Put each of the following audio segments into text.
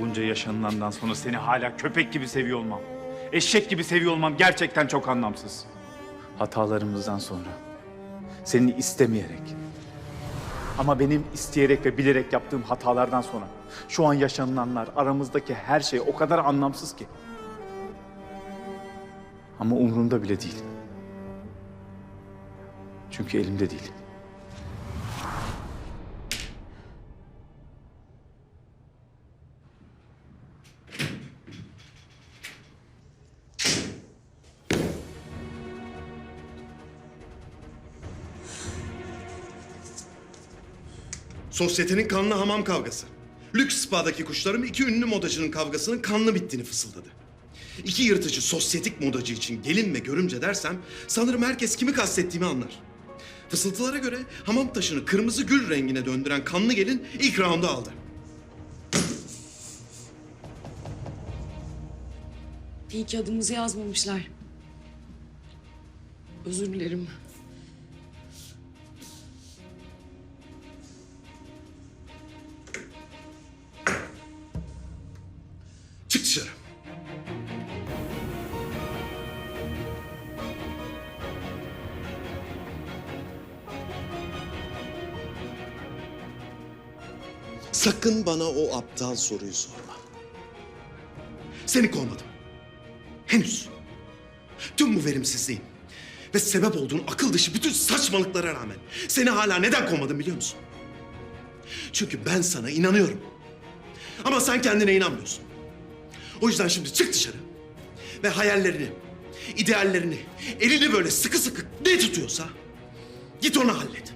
Bunca yaşanılandan sonra seni hala köpek gibi seviyor olmam. Eşek gibi seviyor olmam gerçekten çok anlamsız. Hatalarımızdan sonra seni istemeyerek ama benim isteyerek ve bilerek yaptığım hatalardan sonra şu an yaşanılanlar, aramızdaki her şey o kadar anlamsız ki. Ama umurumda bile değil. Çünkü elimde değil. Sosyetenin kanlı hamam kavgası. Lüks spa'daki kuşlarım iki ünlü modacının kavgasının kanlı bittiğini fısıldadı. İki yırtıcı sosyetik modacı için gelin ve görümce dersem sanırım herkes kimi kastettiğimi anlar. Fısıltılara göre hamam taşını kırmızı gül rengine döndüren kanlı gelin ilk roundu aldı. İyi ki adımızı yazmamışlar. Özür dilerim. Sakın bana o aptal soruyu sorma. Seni kovmadım. Henüz. Tüm bu verimsizliğin ve sebep olduğun akıl dışı bütün saçmalıklara rağmen seni hala neden kovmadım biliyor musun? Çünkü ben sana inanıyorum. Ama sen kendine inanmıyorsun. O yüzden şimdi çık dışarı ve hayallerini, ideallerini, elini böyle sıkı sıkı ne tutuyorsa git onu hallet.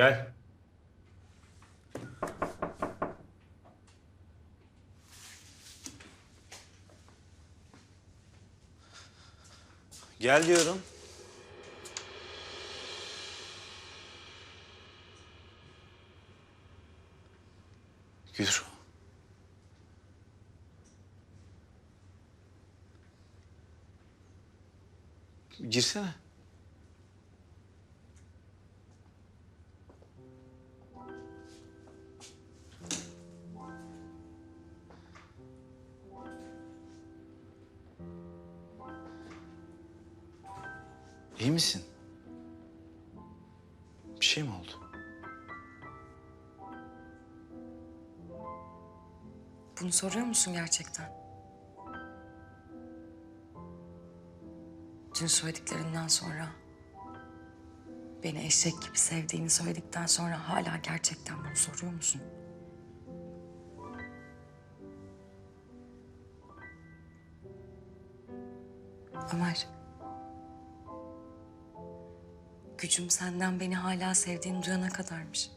Gel. Gel diyorum. Gülru. Girsene. İyi misin? Bir şey mi oldu? Bunu soruyor musun gerçekten? Dün söylediklerinden sonra... ...beni eşek gibi sevdiğini söyledikten sonra hala gerçekten bunu soruyor musun? Ömer. Gücüm senden beni hala sevdiğini duyana kadarmış.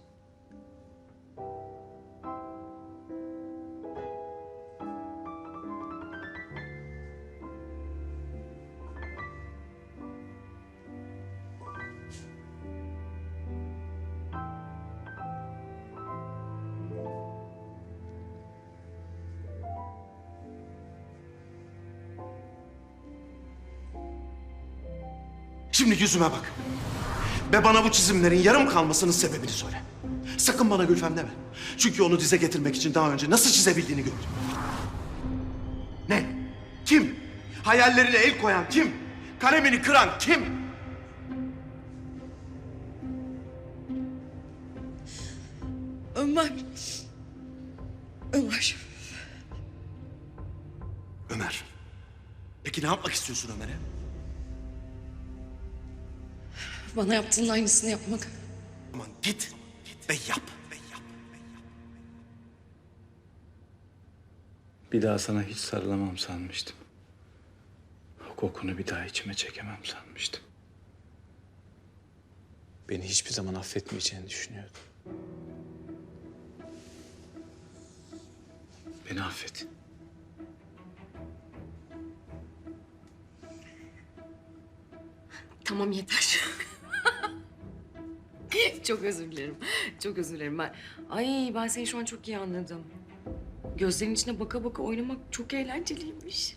Şimdi yüzüme bak. Ve bana bu çizimlerin yarım kalmasının sebebini söyle. Sakın bana Gülfem deme. Çünkü onu dize getirmek için daha önce nasıl çizebildiğini gördüm. Ne? Kim? Hayallerine el koyan kim? Kalemini kıran kim? Ömer. Ömer. Ömer. Peki ne yapmak istiyorsun Ömer'e? Bana yaptığının aynısını yapmak. Aman git, git ve yap. Ve yap. Bir daha sana hiç sarılamam sanmıştım. O kokunu bir daha içime çekemem sanmıştım. Beni hiçbir zaman affetmeyeceğini düşünüyordum. Beni affet. Tamam yeter. çok özür dilerim. Çok özür dilerim. Ben... Ay ben seni şu an çok iyi anladım. Gözlerin içine baka baka oynamak çok eğlenceliymiş.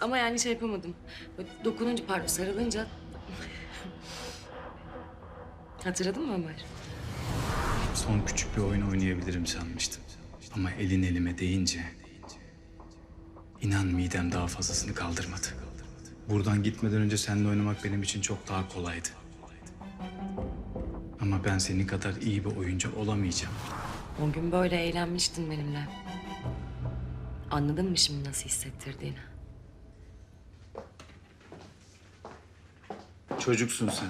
Ama yani şey yapamadım. Dokununca pardon sarılınca... Hatırladın mı Ömer? Son küçük bir oyun oynayabilirim sanmıştım. Ama elin elime değince... inan midem daha fazlasını kaldırmadı. Buradan gitmeden önce seninle oynamak benim için çok daha kolaydı. Ama ben senin kadar iyi bir oyuncu olamayacağım. O gün böyle eğlenmiştin benimle. Anladın mı şimdi nasıl hissettirdiğini? Çocuksun sen.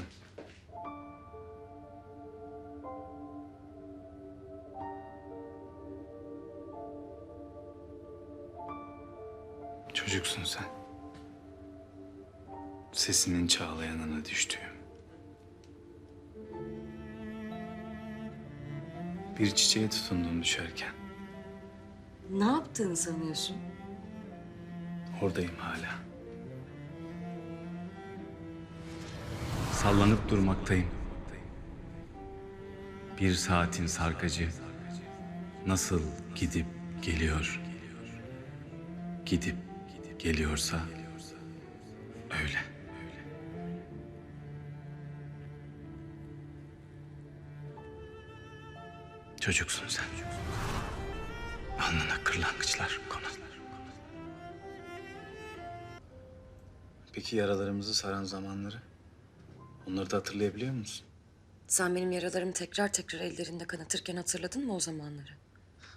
Çocuksun sen. Sesinin çağlayanına düştüğüm. Bir çiçeğe tutundun düşerken. Ne yaptığını sanıyorsun? Oradayım hala. Sallanıp durmaktayım. Bir saatin sarkacı nasıl gidip geliyor. Gidip geliyorsa öyle. Çocuksun sen. Alnına kırlangıçlar konar. Peki yaralarımızı saran zamanları? Onları da hatırlayabiliyor musun? Sen benim yaralarımı tekrar tekrar ellerinde kanatırken hatırladın mı o zamanları?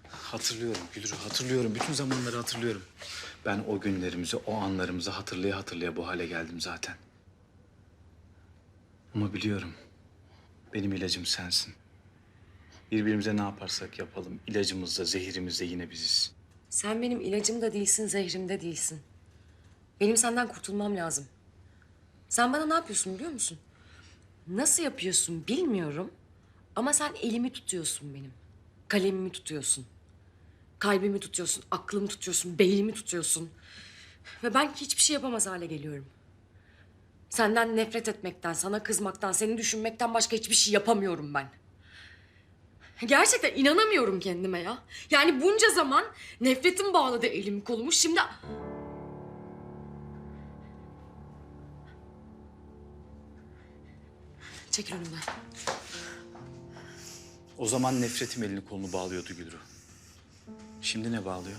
Hatırlıyorum Gülru, hatırlıyorum. Bütün zamanları hatırlıyorum. Ben o günlerimizi, o anlarımızı hatırlaya hatırlaya bu hale geldim zaten. Ama biliyorum. Benim ilacım sensin. Birbirimize ne yaparsak yapalım, ilacımız da, zehirimiz de yine biziz. Sen benim ilacım da değilsin, zehrim de değilsin. Benim senden kurtulmam lazım. Sen bana ne yapıyorsun biliyor musun? Nasıl yapıyorsun bilmiyorum. Ama sen elimi tutuyorsun benim. Kalemimi tutuyorsun. Kalbimi tutuyorsun, aklımı tutuyorsun, beynimi tutuyorsun. Ve ben hiçbir şey yapamaz hale geliyorum. Senden nefret etmekten, sana kızmaktan, seni düşünmekten başka hiçbir şey yapamıyorum ben. Gerçekten inanamıyorum kendime ya. Yani bunca zaman nefretim bağladı elimi kolumu. Şimdi... Çekil önümden. O zaman nefretim elini kolunu bağlıyordu Gülru. Şimdi ne bağlıyor?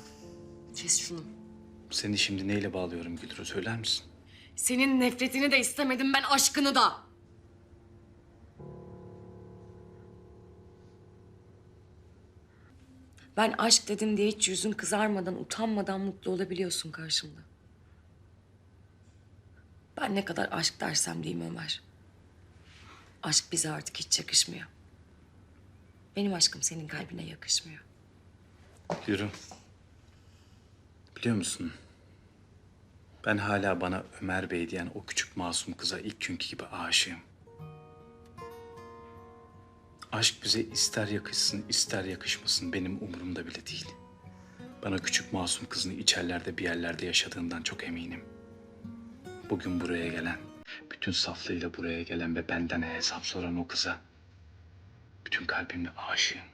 Kes şunu. Seni şimdi neyle bağlıyorum Gülru, söyler misin? Senin nefretini de istemedim ben aşkını da. Ben aşk dedim diye hiç yüzün kızarmadan, utanmadan mutlu olabiliyorsun karşımda. Ben ne kadar aşk dersem diyeyim Ömer. Aşk bize artık hiç yakışmıyor. Benim aşkım senin kalbine yakışmıyor. Yürü. Biliyor musun? Ben hala bana Ömer Bey diyen o küçük masum kıza ilk günkü gibi aşığım. Aşk bize ister yakışsın ister yakışmasın benim umurumda bile değil. Bana küçük masum kızını içerlerde bir yerlerde yaşadığından çok eminim. Bugün buraya gelen, bütün saflığıyla buraya gelen ve benden hesap soran o kıza bütün kalbimle aşığım.